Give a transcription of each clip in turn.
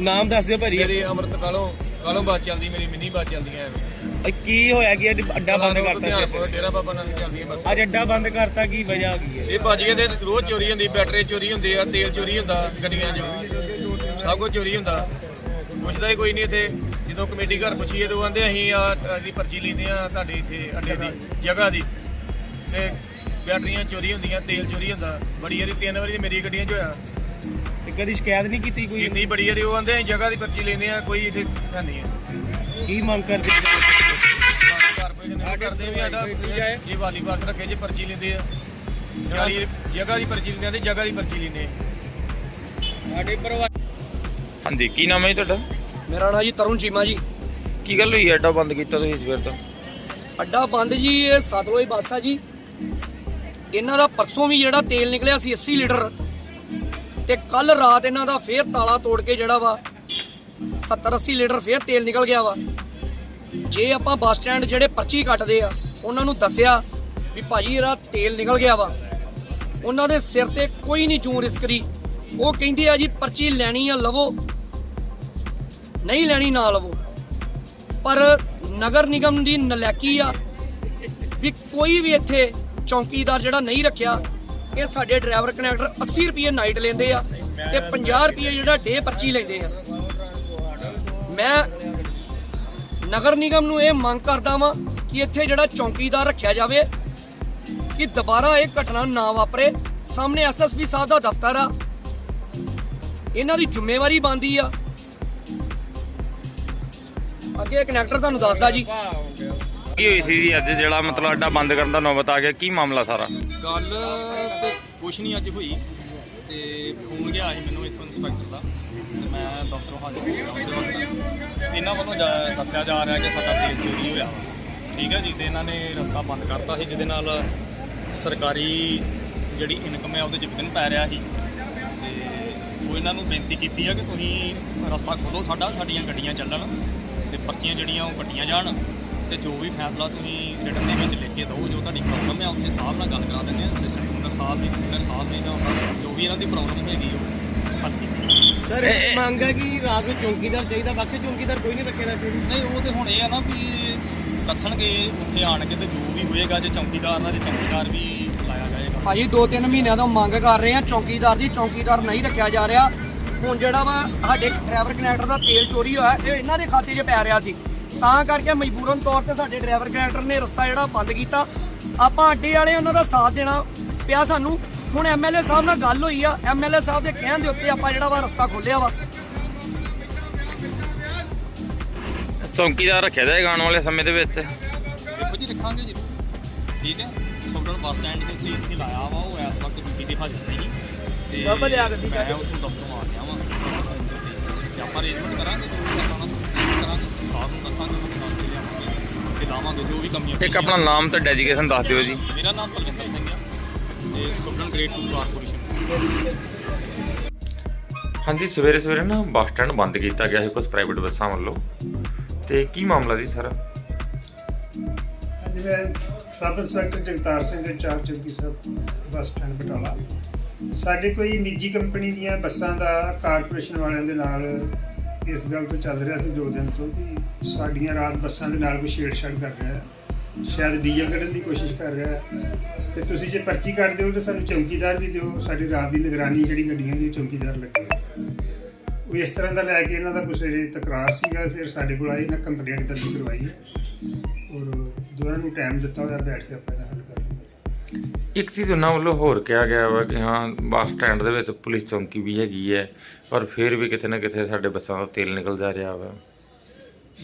ਨਾਮ ਦੱਸ ਦਿਓ ਭਾਜੀ। ਮੇਰੇ ਅਮਰਤ ਕਾਲੋਂ ਕਾਲੋਂ ਬਾਤ ਚੱਲਦੀ ਮੇਰੀ ਮਿੰਨੀ ਬਾਤ ਚੱਲਦੀ ਐ। ਅਹ ਕੀ ਹੋਇਆ ਕੀ ਅੱਜ ਅੱਡਾ ਬੰਦ ਕਰਤਾ ਸੀ ਸਰ ਡੇਰਾ ਬਾਬਾ ਨਾਨਕ ਚੱਲਦੀ ਐ ਬਸ। ਅੱਜ ਅੱਡਾ ਬੰਦ ਕਰਤਾ ਕੀ ਵਜ੍ਹਾ ਕੀ ਹੈ ਇਹ ਭਾਜੀ ਇਹਦੇ ਰੋਜ਼ ਚੋਰੀ ਹੁੰਦੀ ਬੈਟਰੀ ਚੋਰੀ ਹੁੰਦੀ ਆ ਤੇਲ ਚੋਰੀ ਹੁੰਦਾ ਗੱਡੀਆਂ 'ਚ। ਸਭ ਕੁਝ ਚੋਰੀ ਹੁੰਦਾ। ਪੁੱਛਦਾ ਹੀ ਕੋਈ ਨਹੀਂ ਇੱਥੇ। ਜਦੋਂ ਕਮੇਟੀ ਘਰ ਪੁੱਛੀਏ ਤਾਂ ਉਹ ਕਹਿੰਦੇ ਅਸੀਂ ਆ ਦੀ ਪਰਚੀ ਲੈਂਦੇ ਆ ਤੁਹਾਡੇ ਇੱਥੇ ਅੱਡੇ ਦੀ ਜਗ੍ਹਾ ਦੀ। ਤੇ ਬੈਟਰੀਆਂ ਚੋਰੀ ਹੁੰਦੀਆਂ ਤੇਲ ਚੋਰੀ ਹੁੰਦਾ। ਬੜੀ ਵਾਰੀ ਤਿੰਨ ਵਾਰੀ ਮੇਰੀ ਗੱਡੀਆਂ 'ਚ ਹੋਇਆ। ਤੇ ਕਦੀ ਸ਼ਿਕਾਇਤ ਨਹੀਂ ਕੀਤੀ ਕੋਈ? ਇੰਨੀ ਬੜੀ ਵਾਰੀ ਉਹ ਕਹਿੰਦੇ ਅਸੀਂ ਜਗ੍ਹਾ ਦੀ ਪਰਚੀ ਲੈਂਦੇ ਆ ਕੋਈ ਇੱਥੇ ਹੈ ਨਹੀਂ ਹੈ। ਕੀ ਮੰਗ ਕਰਦੇ ਕਰਦੇ ਵੀ ਸਾਡਾ ਇਹ ਵਾਲੀ ਪਾਸ ਰੱਖੇ ਜੇ ਪਰਚੀ ਲੈਂਦੇ ਆ। ਜਗ੍ਹਾ ਦੀ ਪਰਚੀ ਲੈਂਦੇ ਆ ਤੇ ਜਗ੍ਹਾ ਦੀ ਪਰਚੀ ਲੈਂਦੇ ਆ। ਹਾਂਜੀ ਕੀ ਨਾਮ ਹੈ ਤੁਹਾਡਾ? ਮੇਰਾ ਨਾਂ ਜੀ ਤਰੁਣ ਚੀਮਾ ਜੀ। ਕੀ ਗੱਲ ਹੋਈ ਐਡਾ ਬੰਦ ਕੀਤਾ ਤੁਸੀਂ ਸਵੇਰ ਤੋਂ? ਅੱਡਾ ਬੰਦ ਜੀ ਇਹ ਸਤਲੁਜ ਬੱਸ ਜੀ। ਇਹਨਾਂ ਦਾ ਪਰਸੋਂ ਵੀ ਜਿਹੜਾ ਤੇਲ ਨਿਕਲਿਆ ਸੀ 80 ਲੀਟਰ ਤੇ ਕੱਲ ਰਾਤ ਇਹਨਾਂ ਦਾ ਫੇਰ ਤਾਲਾ ਤੋੜ ਕੇ ਜਿਹੜਾ ਵਾ 70 80 ਲੀਟਰ ਫੇਰ ਤੇਲ ਨਿਕਲ ਗਿਆ ਵਾ। ਜੇ ਆਪਾਂ ਬੱਸ ਸਟੈਂਡ ਜਿਹੜੇ ਪਰਚੀ ਕੱਟਦੇ ਆ ਉਹਨਾਂ ਨੂੰ ਦੱਸਿਆ ਵੀ ਭਾਜੀ ਇਹਦਾ ਤੇਲ ਨਿਕਲ ਗਿਆ ਵਾ। ਉਹਨਾਂ ਦੇ ਸਿਰ ਤੇ ਕੋਈ ਨਹੀਂ ਜੂੰ ਰਿਸਕ ਦੀ ਉਹ ਕਹਿੰਦੇ ਆ ਜੀ ਪਰਚੀ ਲੈਣੀ ਆ ਲਵੋ। ਨਹੀਂ ਲੈਣੀ ਨਾ ਲਵੋ ਪਰ ਨਗਰ ਨਿਗਮ ਦੀ ਨਲੈਕੀ ਆ ਵੀ ਕੋਈ ਵੀ ਇੱਥੇ ਚੌਕੀਦਾਰ ਜਿਹੜਾ ਨਹੀਂ ਰੱਖਿਆ, ਇਹ ਸਾਡੇ ਡਰਾਈਵਰ ਕਨੈਕਟਰ 80 ਰੁਪਏ ਨਾਈਟ ਲੈਂਦੇ ਆ ਤੇ 50 ਰੁਪਏ ਜਿਹੜਾ ਡੇ ਪਰਚੀ ਲੈਂਦੇ ਆ। ਮੈਂ ਨਗਰ ਨਿਗਮ ਨੂੰ ਇਹ ਮੰਗ ਕਰਦਾ ਵਾਂ ਕਿ ਇੱਥੇ ਜਿਹੜਾ ਚੌਕੀਦਾਰ ਰੱਖਿਆ ਜਾਵੇ, ਕਿ ਦੁਬਾਰਾ ਇਹ ਘਟਨਾ ਨਾ ਵਾਪਰੇ। ਸਾਹਮਣੇ ਐਸਐਸਪੀ ਸਾਹਿਬ ਦਾ ਦਫ਼ਤਰ ਆ। ਇਹਨਾਂ ਦੀ ਜ਼ਿੰਮੇਵਾਰੀ ਬਣਦੀ ਆ ਅੱਗੇ ਕਨੈਕਟਰ ਤੁਹਾਨੂੰ ਦੱਸਦਾ ਜੀ। ਕੀ ਹੋਈ ਸੀ ਜੀ ਅੱਜ ਜਿਹੜਾ ਮਤਲਬ ਅੱਡਾ ਬੰਦ ਕਰਨ ਦਾ ਨੌਬਤ ਆ ਗਿਆ? ਕੀ ਮਾਮਲਾ ਸਾਰਾ? ਗੱਲ ਤੇ ਕੁਛ ਨਹੀਂ ਅੱਜ ਹੋਈ। ਤੇ ਫੋਨ ਗਿਆ ਸੀ ਮੈਨੂੰ ਇੱਥੋਂ ਇੰਸਪੈਕਟਰ ਦਾ। ਤੇ ਮੈਂ ਦਫ਼ਤਰੋਂ ਹਾਜ਼ਰ ਹੋ ਗਿਆ। ਉਸੇ ਵਕਤ ਇਹਨਾਂ ਵੱਲੋਂ ਜਾ- ਦੱਸਿਆ ਜਾ ਰਿਹਾ ਕਿ ਸਾਡਾ ਤੇਲ ਚੋਰੀ ਹੋਇਆ। ਵਾ। ਠੀਕ ਹੈ ਜੀ ਤੇ ਇਹਨਾਂ ਨੇ ਰਸਤਾ ਬੰਦ ਕਰਤਾ ਸੀ ਜਿਹਦੇ ਨਾਲ ਸਰਕਾਰੀ ਜਿਹੜੀ ਇਨਕਮ ਹੈ ਉਹਦੇ 'ਚ ਵਿਘਨ ਪੈ ਰਿਹਾ ਸੀ। ਤੇ ਉਹ ਇਹਨਾਂ ਨੂੰ ਬੇਨਤੀ ਕੀਤੀ ਆ ਕਿ ਤੁਸੀਂ ਰਸਤਾ ਖੋਲੋ ਸਾਡਾ ਸਾਡੀਆਂ ਗੱਡੀਆਂ ਚੱਲਣ। ਤੇ ਪਰਚੀਆਂ ਜਿਹੜੀਆਂ ਉਹ ਕੱਟੀਆਂ ਜਾਣ ਤੇ ਜੋ ਵੀ ਫੈਸਲਾ ਤੁਸੀਂ ਰਿਟਨ ਦੇ ਵਿੱਚ ਲਿਖ ਕੇ ਦਿਓ ਜੋ ਤੁਹਾਡੀ ਪ੍ਰੋਬਲਮ ਹੈ ਉੱਥੇ ਸਾਹਿਬ ਨਾਲ ਗੱਲ ਕਰਾ ਦਿੰਦੇ ਆ ਅਸਿਸਟੈਂਟ ਕਮਿਸ਼ਨਰ ਸਾਹਿਬ ਨੇ ਕਮਿਸ਼ਨਰ ਸਾਹਿਬ ਨੇ ਜਾਂ ਜੋ ਵੀ ਇਹਨਾਂ ਦੀ ਪ੍ਰੋਬਲਮ ਹੈਗੀ ਉਹ ਸਰ ਇਹ ਮੰਗ ਹੈ ਕਿ ਰਾਤ ਨੂੰ ਚੌਕੀਦਾਰ ਚਾਹੀਦਾ ਬਾਕੀ ਚੌਕੀਦਾਰ ਕੋਈ ਨਹੀਂ ਰੱਖੇਦਾ ਇੱਥੇ ਨਹੀਂ ਉਹ ਤੇ ਹੁਣ ਇਹ ਆ ਨਾ ਵੀ ਦੱਸਣਗੇ ਉੱਥੇ ਆਣ ਕੇ ਤੇ ਜੋ ਵੀ ਹੋਏਗਾ ਜੇ ਚੌਕੀਦਾਰ ਦਾ ਜੇ ਚੌਕੀਦਾਰ ਵੀ ਲਾਇਆ ਜਾਏਗਾ। ਭਾਜੀ 2-3 ਮਹੀਨਿਆਂ ਤੋਂ ਮੰਗ ਕਰ ਰਹੇ ਆ ਚੌਕੀਦਾਰ ਦੀ ਚੌਕੀਦਾਰ ਨਹੀਂ ਰੱਖਿਆ ਜਾ ਰਿਹਾ। ਹੁਣ ਜਿਹੜਾ ਵਾ ਸਾਡੇ ਡਰਾਈਵਰ ਕਨੈਕਟਰ ਦਾ ਤੇਲ ਚੋਰੀ ਹੋਇਆ ਇਹ ਇਹਨਾਂ ਦੇ ਖਾਤੇ 'ਚ ਪੈ ਰਿਹਾ ਸੀ। ਤਾਂ ਕਰਕੇ ਮਜਬੂਰਨ ਤੌਰ ਤੇ ਸਾਡੇ ਡਰਾਈਵਰ ਕਨੈਕਟਰ ਨੇ ਰਸਤਾ ਜਿਹੜਾ ਬੰਦ ਕੀਤਾ। ਆਪਾਂ ਅੱਡੇ ਵਾਲੇ ਉਹਨਾਂ ਦਾ ਸਾਥ ਦੇਣਾ ਪਿਆ ਸਾਨੂੰ। ਹੁਣ ਐਮਐਲਏ ਸਾਹਿਬ ਨਾਲ ਗੱਲ ਹੋਈ ਆ। ਐਮਐਲਏ ਸਾਹਿਬ ਦੇ ਕਹਿਣ ਦੇ ਉੱਤੇ ਆਪਾਂ ਜਿਹੜਾ ਵਾ ਰਸਤਾ ਖੋਲਿਆ ਵਾ। ਚੌਂਕੀਦਾਰ ਰੱਖਿਆ ਜਾਏਗਾ ਆਉਣ ਵਾਲੇ ਸਮੇਂ ਦੇ ਵਿੱਚ। ਦੇਖੋ ਜੀ ਲਿਖਾਂਗੇ ਜੀ। ਠੀਕ ਹੈ। ਸੋਡਰ ਬੱਸ ਸਟੈਂਡ ਦੇ ਉੱਤੇ ਇੱਥੇ ਲਾਇਆ ਵਾ ਉਹ ਇਸ ਵਕਤ ਡਿਊਟੀ ਤੇ ਹਾਜ਼ਰ ਨਹੀਂ। ਤੇ ਬਾਬਾ ਲਿਆ ਗੱਡੀ ਮੈਂ ਉੱਥੋਂ ਦਫ਼ਤਰੋਂ ਆ ਗਿਆ ਵਾਂ। ਤੇ ਆਪਾਂ ਅਰੇਂਜਮੈਂਟ ਕਰਾਂਗੇ ਜੋ ਵੀ ਕਰਾਂਗੇ ਸਾਹਿਬ ਨੂੰ ਦੱਸਾਂਗੇ ਉਹਨਾਂ ਨੂੰ ਲਿਆਵਾਂਗੇ। ਤੇ ਲਾਵਾਂਗੇ ਜੋ ਵੀ ਕਮੀਆਂ ਇੱਕ ਆਪਣਾ ਨਾਮ ਤੇ ਡੈਡੀਕੇਸ਼ਨ ਦੱਸ ਦਿਓ ਜੀ। ਮੇਰਾ ਨਾਮ ਪਲਵਿੰਦਰ ਸਿੰਘ ਆ ਤੇ ਸੁਪਰਨ ਗ੍ਰੇਡ 2 ਕਾਰਪੋਰੇਸ਼ਨ। ਹਾਂਜੀ ਸਵੇਰੇ ਸਵੇਰੇ ਨਾ ਬੱਸ ਸਟੈਂਡ ਬੰਦ ਕੀਤਾ ਗਿਆ ਸੀ ਕੁਝ ਪ੍ਰਾਈਵੇਟ ਬੱਸਾਂ ਵੱਲੋਂ। ਤੇ ਕੀ ਮਾਮਲਾ ਜੀ ਸਰ? ਹਾਂਜੀ ਮੈਂ sub inspector Jagtar Singh incharge ਚੌਕੀ ਸਾਹਿਬ ਬੱਸ ਸਟੈਂਡ ਬਟਾਲਾ। ਸਾਡੇ ਕੋਈ ਨਿੱਜੀ ਕੰਪਨੀ ਦੀਆਂ ਬੱਸਾਂ ਦਾ ਕਾਰਪੋਰੇਸ਼ਨ ਵਾਲਿਆਂ ਦੇ ਨਾਲ ਇਸ ਗੱਲ ਤੋਂ ਚੱਲ ਰਿਹਾ ਸੀ ਦੋ ਦਿਨ ਤੋਂ ਕਿ ਸਾਡੀਆਂ ਰਾਤ ਬੱਸਾਂ ਦੇ ਨਾਲ ਕੋਈ ਛੇੜਛਾੜ ਕਰ ਰਿਹਾ ਹੈ। ਸ਼ਾਇਦ ਡੀਜ਼ਲ ਕੱਢਣ ਦੀ ਕੋਸ਼ਿਸ਼ ਕਰ ਰਿਹਾ ਹੈ। ਤੇ ਤੁਸੀਂ ਜੇ ਪਰਚੀ ਕੱਢ ਦਿਓ ਤਾਂ ਸਾਨੂੰ ਚੌਕੀਦਾਰ ਵੀ ਦਿਓ, ਸਾਡੀ ਰਾਤ ਦੀ ਨਿਗਰਾਨੀ ਜਿਹੜੀ ਗੱਡੀਆਂ ਦੀ ਚੌਕੀਦਾਰ ਲੱਗੇ। ਉਹ ਇਸ ਤਰ੍ਹਾਂ ਦਾ ਲੈ ਕੇ ਇਹਨਾਂ ਦਾ ਕੁਛ ਇਹ ਤਕਰਾਰ ਸੀਗਾ, ਫਿਰ ਸਾਡੇ ਕੋਲ ਆਈ ਇਹਨਾਂ ਕੰਪਲੇਂਟ ਦਰਜ ਕਰਵਾਈ। ਹੈ ਔਰ ਦੋਨਾਂ ਨੂੰ ਟਾਈਮ ਦਿੱਤਾ ਹੋਇਆ ਬੈਠ ਕੇ ਆਪਾਂ ਇਹਦਾ ਹੱਲ ਕਰਾਂਗੇ ਇੱਕ ਚੀਜ਼ ਉਹਨਾਂ ਵੱਲੋਂ ਹੋਰ ਕਿਹਾ ਗਿਆ ਵਾ ਕਿ ਹਾਂ ਬੱਸ ਸਟੈਂਡ ਦੇ ਵਿੱਚ ਪੁਲਿਸ ਚੌਂਕੀ ਵੀ ਹੈਗੀ ਹੈ ਪਰ ਫਿਰ ਵੀ ਕਿਤੇ ਨਾ ਕਿਤੇ ਸਾਡੇ ਬੱਸਾਂ ਦਾ ਤੇਲ ਨਿਕਲ ਜਾ ਰਿਹਾ ਵਾ।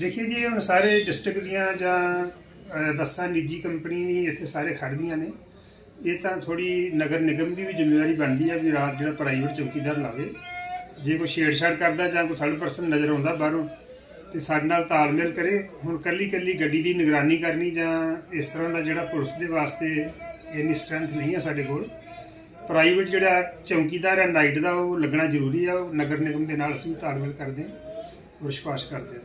ਦੇਖਿਏ ਜੀ ਹੁਣ ਸਾਰੇ ਡਿਸਟ੍ਰਿਕਟ ਦੀਆਂ ਜਾਂ ਬੱਸਾਂ ਨਿੱਜੀ ਕੰਪਨੀ ਵੀ ਇੱਥੇ ਸਾਰੇ ਖੜਦੀਆਂ ਨੇ। ਇਹ ਤਾਂ ਥੋੜੀ ਨਗਰ ਨਿਗਮ ਦੀ ਵੀ ਜ਼ਿੰਮੇਵਾਰੀ ਬਣਦੀ ਹੈ ਵੀ ਰਾਤ ਜਿਹੜਾ ਪ੍ਰਾਈਵੇਟ ਚੌਕੀਦਾਰ ਲਾਵੇ। ਜੇ ਕੋਈ ਛੇੜਛਾੜ ਕਰਦਾ ਜਾਂ ਕੋਈ ਥਰਡ ਪਰਸਨ ਨਜ਼ਰ ਆਉਂਦਾ ਬਾਹਰੋਂ ਤੇ ਸਾਡੇ ਨਾਲ ਤਾਲਮੇਲ ਕਰੇ। ਹੁਣ ਕੱਲੀ ਕੱਲੀ ਗੱਡੀ ਦੀ ਨਿਗਰਾਨੀ ਕਰਨੀ ਜਾਂ ਇਸ ਤਰ੍ਹਾਂ ਦਾ ਜਿਹੜਾ ਪੁਲਿਸ ਦੇ ਵਾਸਤੇ ਇੰਨੀ ਸਟਰੈਂਥ ਨਹੀਂ ਹੈ ਸਾਡੇ ਕੋਲ। ਪ੍ਰਾਈਵੇਟ ਜਿਹੜਾ ਚੌਕੀਦਾਰ ਹੈ ਨਾਈਟ ਦਾ ਉਹ ਲੱਗਣਾ ਜ਼ਰੂਰੀ ਆ। ਉਹ ਨਗਰ ਨਿਗਮ ਦੇ ਨਾਲ ਅਸੀਂ ਤਾਲਮੇਲ ਕਰਦੇ ਹਾਂ। ਵਿਸ਼ਵਾਸ ਕਰਦੇ ਹਾਂ।